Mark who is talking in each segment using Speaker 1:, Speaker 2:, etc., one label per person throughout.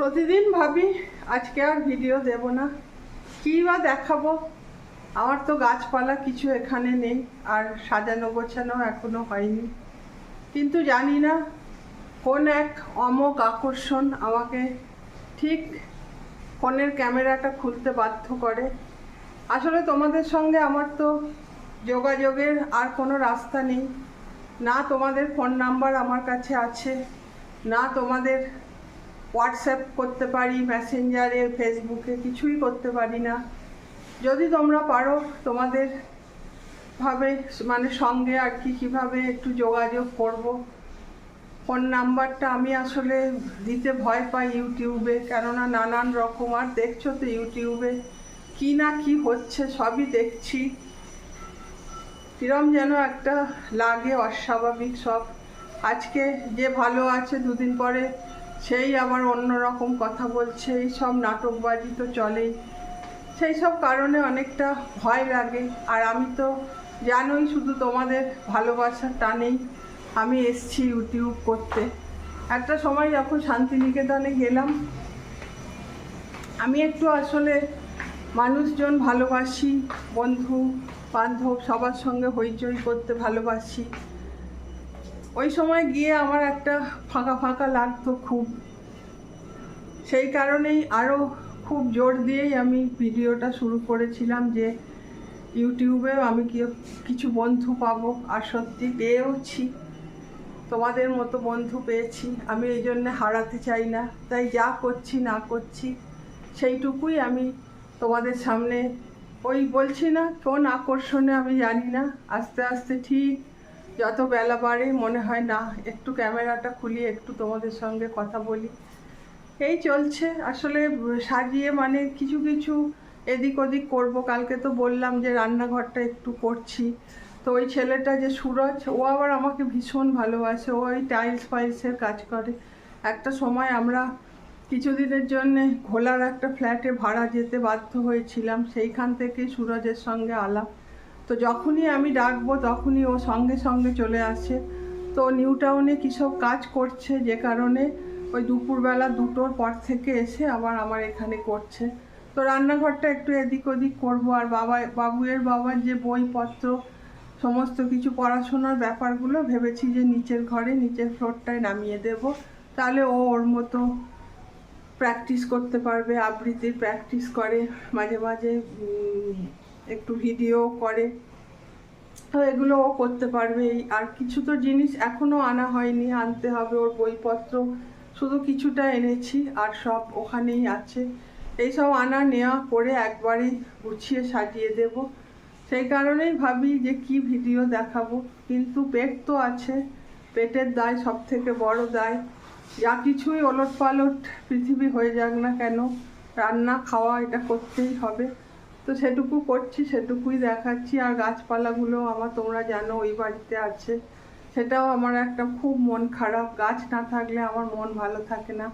Speaker 1: প্রতিদিন ভাবি, আজকে আর ভিডিও দেব না। কী বা দেখাবো? আমার তো গাছপালা কিছু এখানে নেই, আর সাজানো গোছানো এখনও হয়নি। কিন্তু জানি না কোন এক অমোক আকর্ষণ আমাকে ঠিক ফোনের ক্যামেরাটা খুলতে বাধ্য করে। আসলে তোমাদের সঙ্গে আমার তো যোগাযোগের আর কোনো রাস্তা নেই। না তোমাদের ফোন নাম্বার আমার কাছে আছে, না তোমাদের হোয়াটসঅ্যাপ করতে পারি, মেসেঞ্জারে, ফেসবুকে কিছুই করতে পারি না। যদি তোমরা পারো তোমাদের ভাবে মানে সঙ্গে আর কি কীভাবে একটু যোগাযোগ করব। ফোন নাম্বারটা আমি আসলে দিতে ভয় পাই ইউটিউবে, কেননা নানান রকম, আর দেখছ তো ইউটিউবে কি না কি হচ্ছে সবই দেখছি। কিরম যেন একটা লাগে অস্বাভাবিক সব। আজকে যে ভালো আছে, দুদিন পরে সেই আবার অন্য রকম কথা বলছে, এই সব নাটকবাজি তো চলেই। সেই সব কারণে অনেকটা ভয় লাগে। আর আমি তো জানোই শুধু তোমাদের ভালোবাসার টানেই আমি এসছি ইউটিউব করতে। একটা সময় যখন শান্তিনিকেতনে গেলাম, আমি একটু আসলে মানুষজন ভালোবাসি বন্ধু বান্ধব সবার সঙ্গে হইচই করতে ভালোবাসি। ওই সময় গিয়ে আমার একটা ফাঁকা ফাঁকা লাগতো খুব। সেই কারণেই আরও খুব জোর দিয়েই আমি ভিডিওটা শুরু করেছিলাম যে ইউটিউবেও আমি কিছু বন্ধু পাবো। আর সত্যি পেয়েওছি। তোমাদের মতো বন্ধু পেয়েছি। আমি এই জন্য হারাতে চাই না। তাই যা করছি, না করছি, সেইটুকুই আমি তোমাদের সামনে ওই বলছি না, কোন আকর্ষণে আমি জানি না। আস্তে আস্তে ঠিক যত বেলা বাড়ে, মনে হয় না, একটু ক্যামেরাটা খুলি, একটু তোমাদের সঙ্গে কথা বলি। এই চলছে। আসলে সাজিয়ে মানে কিছু কিছু এদিক ওদিক করব। কালকে তো বললাম যে রান্নাঘরটা একটু করছি। তো ওই ছেলেটা যে সুরজ, ও আবার আমাকে ভীষণ ভালোবাসে। ও ওই টাইলস ফাইলসের কাজ করে। একটা সময় আমরা কিছুদিনের জন্যে ঘোলার একটা ফ্ল্যাটে ভাড়া যেতে বাধ্য হয়েছিলাম। সেইখান থেকে সুরজের সঙ্গে আলাপ। তো যখনই আমি ডাকবো, তখনই ও সঙ্গে সঙ্গে চলে আসে। তো নিউ টাউনে কী সব কাজ করছে, যে কারণে ওই দুপুরবেলা দুটোর পর থেকে এসে আবার আমার এখানে করছে। তো রান্নাঘরটা একটু এদিক ওদিক করব, আর বাবা, বাবুয়ের বাবার যে বইপত্র, সমস্ত কিছু পড়াশোনার ব্যাপারগুলো ভেবেছি যে নিচের ঘরে, নিচের ফ্লোরটায় নামিয়ে দেব। তাহলে ও ওর মতো প্র্যাকটিস করতে পারবে, আবৃত্তির প্র্যাকটিস করে। মাঝে মাঝে একটু ভিডিও করে। তো এগুলো ও করতে পারবে। আর কিছু তো জিনিস এখনও আনা হয়নি, আনতে হবে ওর বইপত্র। শুধু কিছুটা এনেছি আর সব ওখানেই আছে। এইসব আনা নেওয়া করে একবারে গুছিয়ে সাজিয়ে দেব। সেই কারণেই ভাবি যে কি ভিডিও দেখাবো। কিন্তু পেট তো আছে। পেটের দায় সব থেকে বড় দায়। যা কিছুই ওলট পালট পৃথিবী হয়ে যাক না কেন, রান্না খাওয়া এটা করতেই হবে। তো সেটুকু করছি, সেটুকুই দেখাচ্ছি। আর গাছপালাগুলো আমার তোমরা জানো ওই বাড়িতে আছে। সেটাও আমার একটা খুব মন খারাপ। গাছ না থাকলে আমার মন ভালো থাকে না।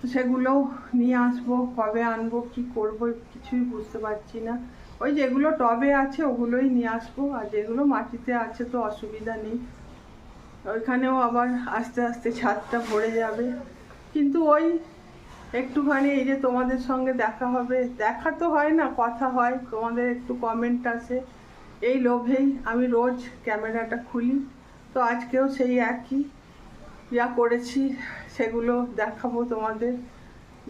Speaker 1: তো সেগুলোও নিয়ে আসব, কবে আনব, কি করব, কিছুই বুঝতে পারছি না। ওই যেগুলো টবে আছে, ওগুলোই নিয়ে আসব। আর যেগুলো মাটিতে আছে তো অসুবিধা নেই। ওইখানেও আবার আস্তে আস্তে ছাদটা ভরে যাবে। কিন্তু ওই একটুখানি এই যে তোমাদের সঙ্গে দেখা হবে, দেখা তো হয় না, কথা হয়, তোমাদের একটু কমেন্ট আসে এই লোভেই আমি রোজ ক্যামেরাটা খুলি। তো আজকেও সেই একই, যা করেছি সেগুলো দেখাবো তোমাদের।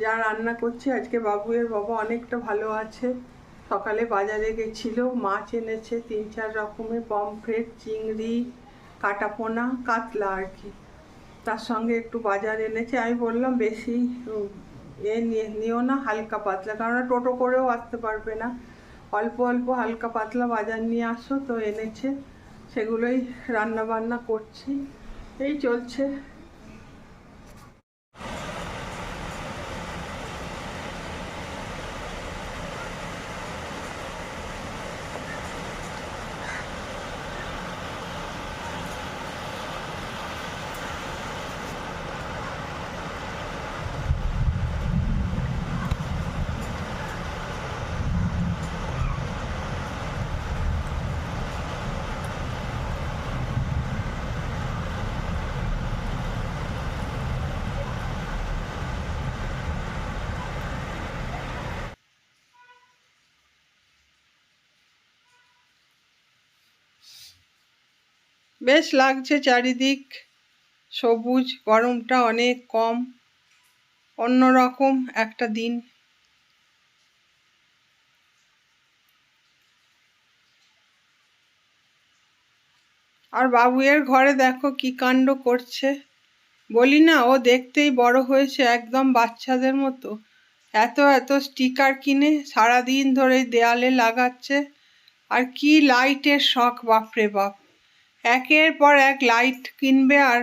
Speaker 1: যা রান্না করছি, আজকে বাবুয়ের বাবা অনেকটা ভালো আছে। সকালে বাজারে গেছিল, মাছ এনেছে তিন চার রকমের, পমফ্রেট, চিংড়ি, কাটাপোনা, কাতলা আর কি। তার সঙ্গে একটু বাজার এনেছে, আমি বললাম বেশি এ নিও না, হালকা পাতলা কারণ টোটো করেও আসতে পারবে না। অল্প অল্প হালকা পাতলা বাজার নিয়ে আসো, তো এনেছে। সেগুলোই রান্না বান্না করছি। এই চলছে। বেশ লাগছে চারিদিক। সবুজ, গরমটা অনেক কম। অন্যরকম একটা দিন। আর বাবুয়ের ঘরে দেখো কি কাণ্ড করছে। বলি না, ও দেখতেই বড় হয়েছে একদম বাচ্চাদের মতো। এত এত স্টিকার কিনে সারাদিন ধরে দেয়ালে লাগাচ্ছে। আর কি লাইটের শখ, বাপরে বাপ। একের পর এক লাইট কিনবে আর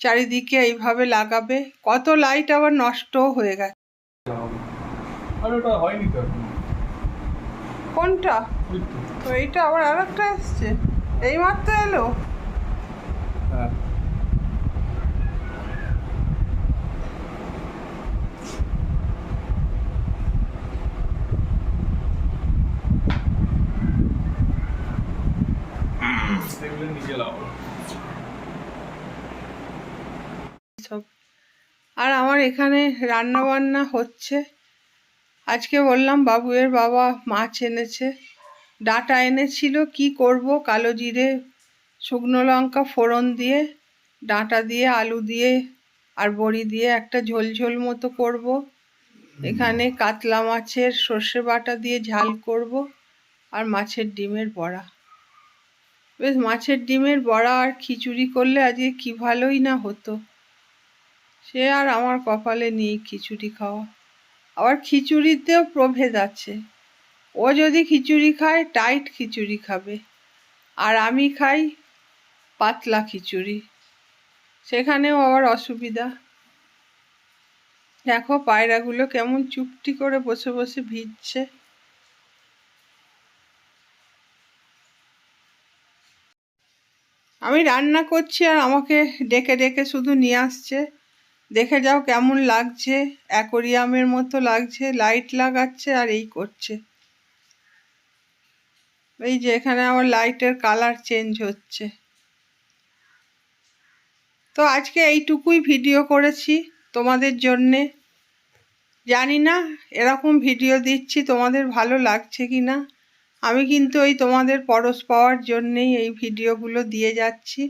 Speaker 1: চারিদিকে এইভাবে লাগাবে। কত লাইট আবার নষ্ট হয়ে গেছে। কোনটা?
Speaker 2: তো।
Speaker 1: তো এইটা আবার আর একটা এসছে। এইমাত্র এলো?
Speaker 2: হ্যাঁ সেগুলো নিজে লাগাবো
Speaker 1: সব আর আমার এখানে রান্না বান্না হচ্ছে। আজকে বললাম, বাবুয়ের বাবা মাছ এনেছে। ডাটা এনেছিল, কি করব? কালো জিরে, শুকনো লঙ্কা, ফোড়ন দিয়ে, ডাঁটা দিয়ে, আলু দিয়ে আর বড়ি দিয়ে একটা ঝোল ঝোল মতো করব। এখানে কাতলা মাছের সর্ষে বাটা দিয়ে ঝাল করব আর মাছের ডিমের বড়া। বেশ, মাছের ডিমের বড়া আর খিচুড়ি করলে আজকে কি ভালোই না হতো। সে আর আমার কপালে নেই খিচুড়ি খাওয়া। আবার খিচুড়িতেও প্রভেদ আছে। ও যদি খিচুড়ি খায়, টাইট খিচুড়ি খাবে। আর আমি খাই পাতলা খিচুড়ি। সেখানেও আবার অসুবিধা। দেখো পায়রাগুলো কেমন চুপটি করে বসে বসে ভিজছে। আমি রান্না করছি আর আমাকে ডেকে ডেকে শুধু নিয়ে আসছে। দেখে যাও কেমন লাগছে, অ্যাকোরিয়ামের মতো লাগছে, লাইট লাগাচ্ছে আর এই করছে। এই যে এখানে আমার লাইটের কালার চেঞ্জ হচ্ছে। তো আজকে এইটুকুই ভিডিও করেছি তোমাদের জন্যে। জানি না এরকম ভিডিও দিচ্ছি তোমাদের ভালো লাগছে কি না। আমি কিন্তু এই তোমাদের পরশ পাওয়ার জন্যেই এই ভিডিওগুলো দিয়ে যাচ্ছি।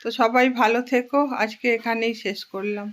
Speaker 1: তো সবাই ভালো থেকো, আজকে এখানেই শেষ করলাম।